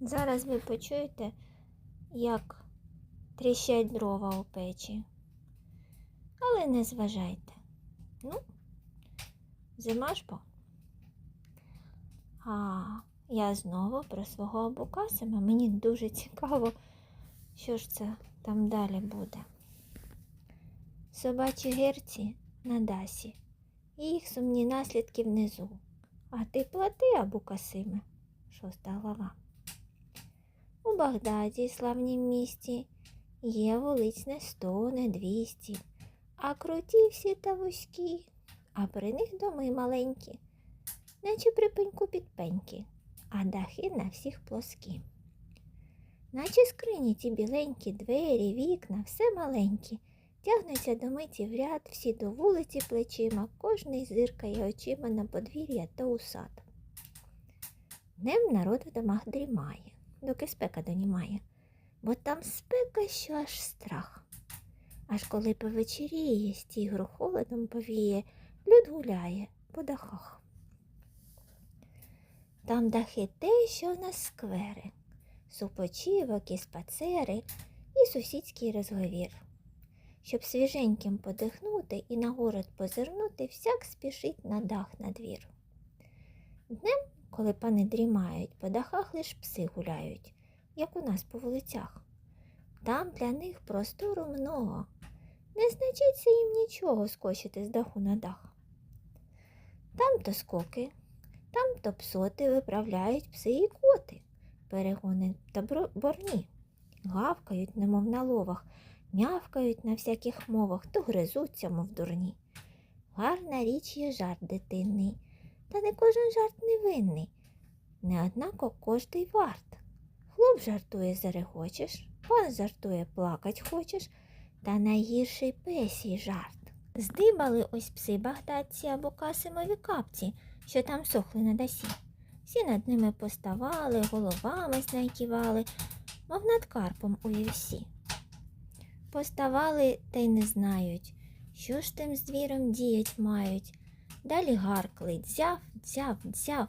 Зараз ви почуєте, як тріщать дрова у печі. Але не зважайте. Ну, зима ж бо. А я знову про свого Абукасима. Мені дуже цікаво, що ж це там далі буде. Собачі герці на дасі, і їх сумні наслідки внизу. А ти плати, Абукасиме, шоста глава. У Багдаді, славнім місті, є вулиць не сто, не двісті, а круті всі та вузькі, а при них доми маленькі, наче при пеньку а дахи на всіх плоскі. Наче скрині ті біленькі, двері, вікна, все маленькі, тягнуться до миті в ряд, всі до вулиці плечима, кожний зиркає очима на подвір'я та у сад. Днем народ в домах дрімає, доки спека донімає, бо там спека, що аж страх. Аж коли повечеріє, стігру холодом повіє, люд гуляє по дахах. Там дахи те, що на сквери, супочівок і спацери, і сусідський розговір. Щоб свіженьким подихнути і на город позирнути, всяк спішить на дах на двір. Днем, коли пани дрімають, по дахах лиш пси гуляють, як у нас по вулицях. Там для них простору много. Не значиться їм нічого скочити з даху на дах. Там то скоки, там то псоти виправляють пси і коти, перегони та борні, гавкають, немов на ловах, мявкають на всяких мовах, то гризуться, мов дурні. Гарна річ є жарт дитинний, та не кожен жарт невинний. Не однако кожний варт. Хлоп жартує зарегочеш, пан жартує плакать хочеш, та найгірший песій жарт. Здибали ось пси багдадці або касимові капці, що там сохли на дасі. Всі над ними поставали, головами знайківали, мов над карпом у вівсі. Поставали та й не знають, що ж тим звіром діять мають. Далі гаркли дзяв, дзяв, дзяв.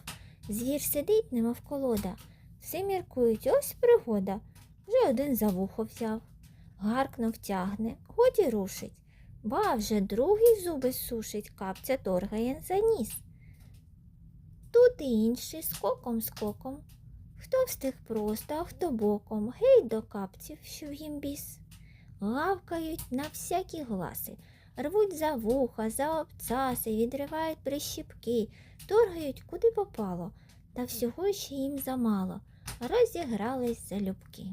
Звір сидить, немов колода. Всі міркують, ось пригода. Вже один за вухо взяв. Гаркнув тягне, годі рушить. Ба вже другий зуби сушить, капця торгає за ніс. Тут і інший скоком скоком. Хто встиг просто, а хто боком, гей до капців, що в їм біс. Гавкають на всякі гласи, рвуть за вуха, за обцаси, відривають прищіпки, торгають куди попало, та всього ще їм замало, розігрались залюбки.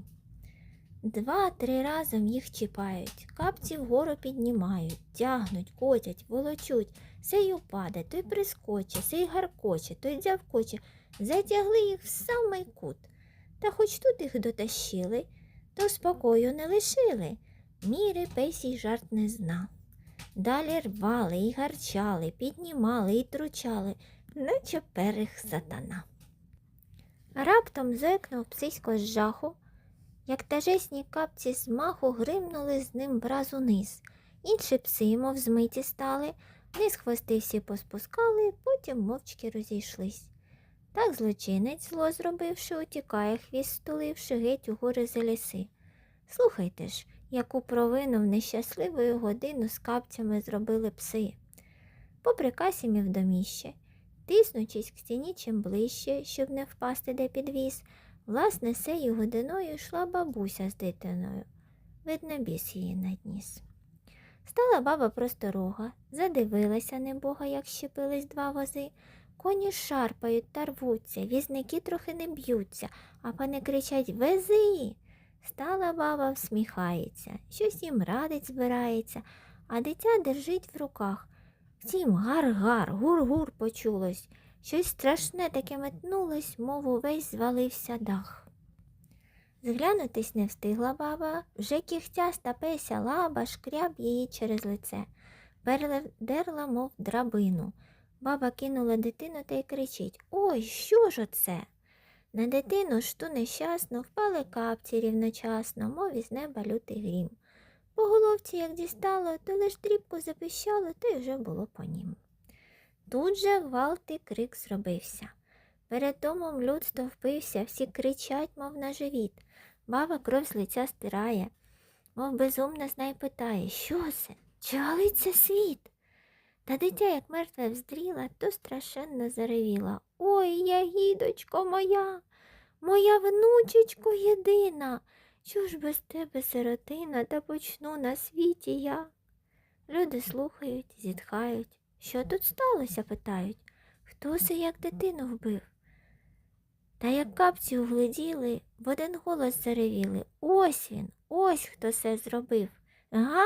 Два-три разом їх чіпають, капці вгору піднімають, тягнуть, котять, волочуть, сей упаде, той прискоче, сей гаркоче, той дзявкоче, затягли їх в самий кут. Та хоч тут їх дотащили, то спокою не лишили. Міри песій жарт не зна. Далі рвали і гарчали, піднімали і тручали, наче перех сатана. Раптом зекнув псисько з жаху, як тажесні капці з маху гримнули з ним враз униз. Інші пси, мов змиті стали, вниз хвости всі поспускали, потім мовчки розійшлись. Так злочинець, зло зробивши, утікає, хвіст стуливши геть у гори за ліси. Слухайте ж, яку провину в нещасливу годину з капцями зробили пси. Попри касімів доміще, тиснучись к стіні чим ближче, щоб не впасти де підвіз, власне, сею годиною йшла бабуся з дитиною. Видно, біс її надніс. Стала баба просторога, задивилася небога, як щепились два вози. Коні шарпають та рвуться, візники трохи не б'ються, а пани кричать Вези. Стала баба всміхається, щось їм радить збирається, а дитя держить в руках. Втім, гар-гар, гур-гур почулось. Щось страшне таке метнулось, мов увесь звалився дах. Зглянутись не встигла баба, вже кігтяста песя лаба шкряб її через лице, передерла, мов драбину. Баба кинула дитину та й кричить Ой, що ж оце? На дитину ж ту нещасну впали капці рівночасно, мов із неба лютий грім. По головці, як дістало, то лиш дрібку запищало, то й вже було по нім. Тут же гвалт і крик зробився. Перед домом люд стовпився, всі кричать, мов на живіт. Баба кров з лиця стирає, мов безумна знай питає, що це? Чи світ? Та дитя, як мертве вздріла, то страшенно заревіла. Ой, ягідочко моя, моя внучечко єдина. Що ж без тебе, сиротина, та почну на світі я? Люди слухають, зітхають. Що тут сталося? питають. Хто це як дитину вбив? Та як капці угледіли, в один голос заревіли. Ось він, ось хто це зробив. Га?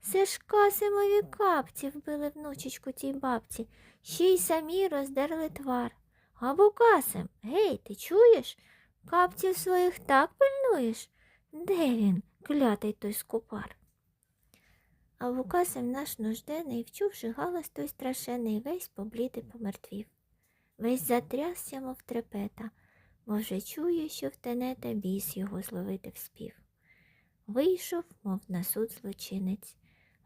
Це ж касимові капці вбили внучечку тій бабці, ще й самі роздерли твар. Або касим, гей, ти чуєш? Капців своїх так пильнуєш? Де він, клятий той скупар? А Вукасим наш нужденний, вчувши галас той страшенний, весь поблід і помертвів. Весь затрясся, мов трепета, бо вже чує, що втенета біс його зловити вспів. Вийшов, мов на суд злочинець.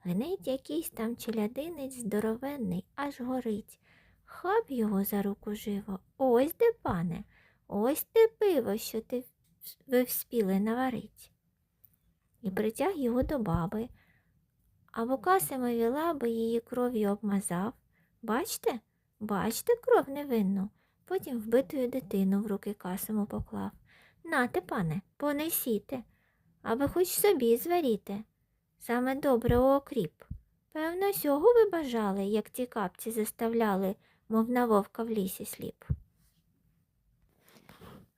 Гнить якийсь там челядинець здоровенний, аж горить. Хап його за руку живо. Ось де, пане, ось те пиво, що ти ви вспіли наварить. І притяг його до баби, а Вукасимові лаби її кров'ю обмазав. Бачте, бачте кров невинну. Потім вбитою дитину в руки касиму поклав. Нате, пане, понесіте, аби хоч собі зваріте. Саме добре окріп. Певно, сього ви бажали, як ті капці заставляли, мов на вовка в лісі сліп.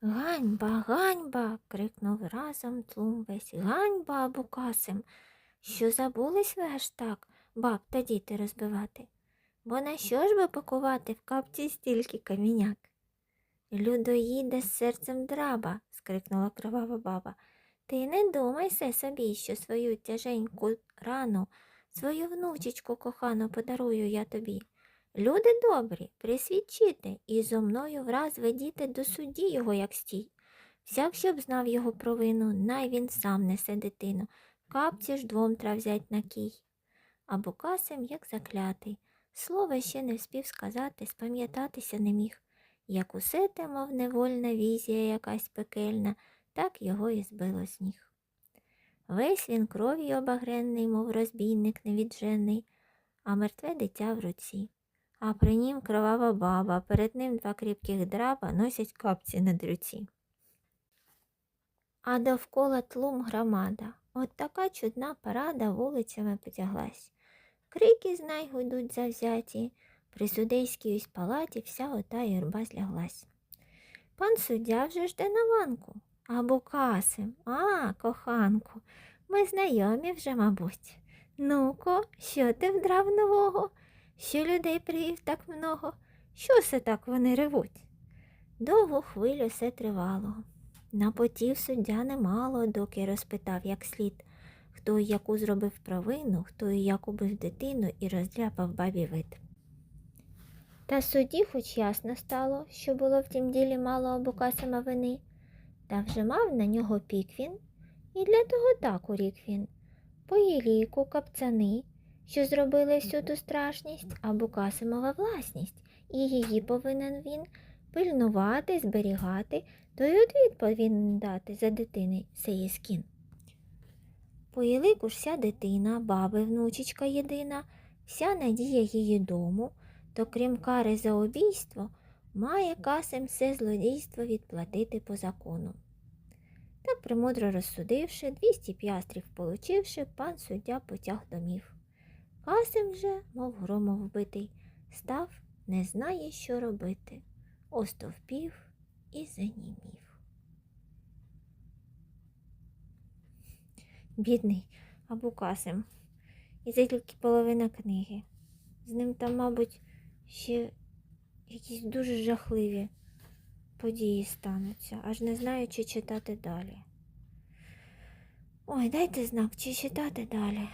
Ганьба, ганьба. крикнув разом тлум весь. Ганьба, Абукасим. Що забулись ви аж так, баб та діти розбивати? Бо на що ж ви пакувати в капці стільки каміняк? Людоїде з серцем драба, скрикнула кривава баба. Ти не думай се собі, що свою тяженьку рану, свою внучечку кохану подарую я тобі. Люди добрі, присвідчите, і зо мною враз ведіте до судді його, як стій. Всяк, щоб знав його провину, най він сам несе дитину. Капці ж двом трав взять на кій. А Букасим, як заклятий, слова ще не вспів сказати, спам'ятатися не міг. Як усе те, мов невольна візія якась пекельна, так його і збило з ніг. Весь він кров'ю обагренний, мов розбійник невіджений, а мертве дитя в руці. А при нім кровава баба, перед ним два кріпких драба носять капці на дрюці. А довкола тлум громада. От така чудна парада вулицями потяглась. Крики знай гудуть завзяті, при судейській ось палаті вся ота юрба зляглась. Пан суддя вже жде на ванку. Або касим, а, коханку, ми знайомі вже, мабуть. Ну-ко, що ти вдрав нового? Що людей привів так много? Що се так вони ревуть? Довгу хвилю все тривало. Напотів суддя немало, доки розпитав як слід, хто і яку зробив провину, хто і як убив дитину і роздряпав бабі вид. Та судді хоч ясно стало, що було в тім ділі мало Абукасима вини, та вже мав на нього пік він, і для того так урік він. По ліку капцани, що зробили всю ту страшність, Абукасимова власність, і її повинен він пильнувати, зберігати, то й одвід повинен дати за дитини сеє скін. По Єлику ж вся дитина, баби внучечка єдина, вся надія її дому, то крім кари за обійство, має касим все злодійство відплатити по закону. Так премудро розсудивши, двісті п'ястрів получивши, пан суддя потяг домів. Касим же, мов громом вбитий, став, не знає, що робити, остовпів і занімів. Бідний Абукасим. І це тільки половина книги. З ним там, мабуть, ще якісь дуже жахливі події стануться, аж не знаю, чи читати далі. Ой, дайте знак, чи читати далі.